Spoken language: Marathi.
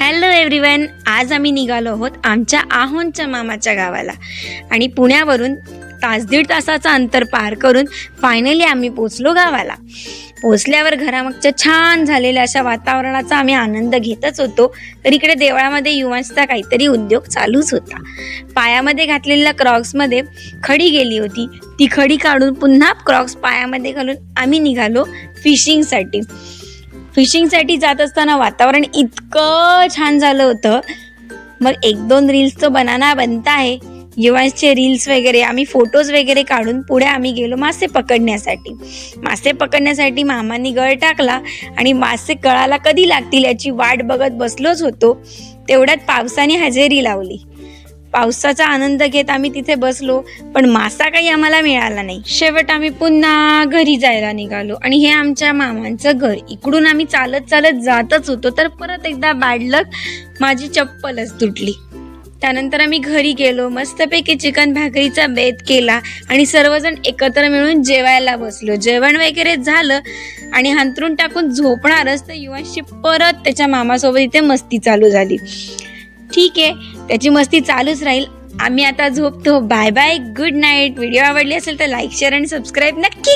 हॅलो एव्हरीवन आज आम्ही निघालो आहोत आमच्या आहोंच्या मामाच्या गावाला. आणि पुण्यावरून तास दीड तासाचं अंतर पार करून फायनली आम्ही पोचलो गावाला. पोचल्यावर घरामागच्या छान झालेल्या अशा वातावरणाचा आम्ही आनंद घेतच होतो. तर इकडे देवळामध्ये युवांचा काहीतरी उद्योग चालूच होता. पायामध्ये घातलेल्या क्रॉक्समध्ये खडी गेली होती. ती खडी काढून पुन्हा क्रॉक्स पायामध्ये घालून आम्ही निघालो फिशिंगसाठी फिशिंगसाठी जात असताना वातावरण इतकं छान झालं होतं. मग एक दोन रील्सचं बनाना बनता आहे. युवांचे रील्स वगैरे आम्ही फोटोज वगैरे काढून पुढे आम्ही गेलो मासे पकडण्यासाठी. मासे पकडण्यासाठी मामांनी गळ टाकला आणि मासे कळाला कधी लागतील याची वाट बघत बसलोच होतो. तेवढ्यात पावसाने हजेरी लावली. पावसाचा आनंद घेत आम्ही तिथे बसलो पण मासा काही आम्हाला मिळाला नाही. शेवट आम्ही पुन्हा घरी जायला निघालो आणि हे आमच्या मामांचं घर. इकडून आम्ही चालत चालत जातच होतो तर परत एकदा बॅडलक माझी चप्पलच तुटली. त्यानंतर आम्ही घरी गेलो मस्तपैकी चिकन भाकरीचा बेत केला आणि सर्वजण एकत्र मिळून जेवायला बसलो. जेवण वगैरे झालं आणि हंतरून टाकून झोपणारच तर युवांशी परत त्याच्या मामासोबत इथे मस्ती चालू झाली. ठीक आहे. त्याची मस्ती चालूच राहील. आम्ही आता झोपतो. Bye bye good night video आवडली असेल तर लाईक शेअर आणि सबस्क्राईब नक्की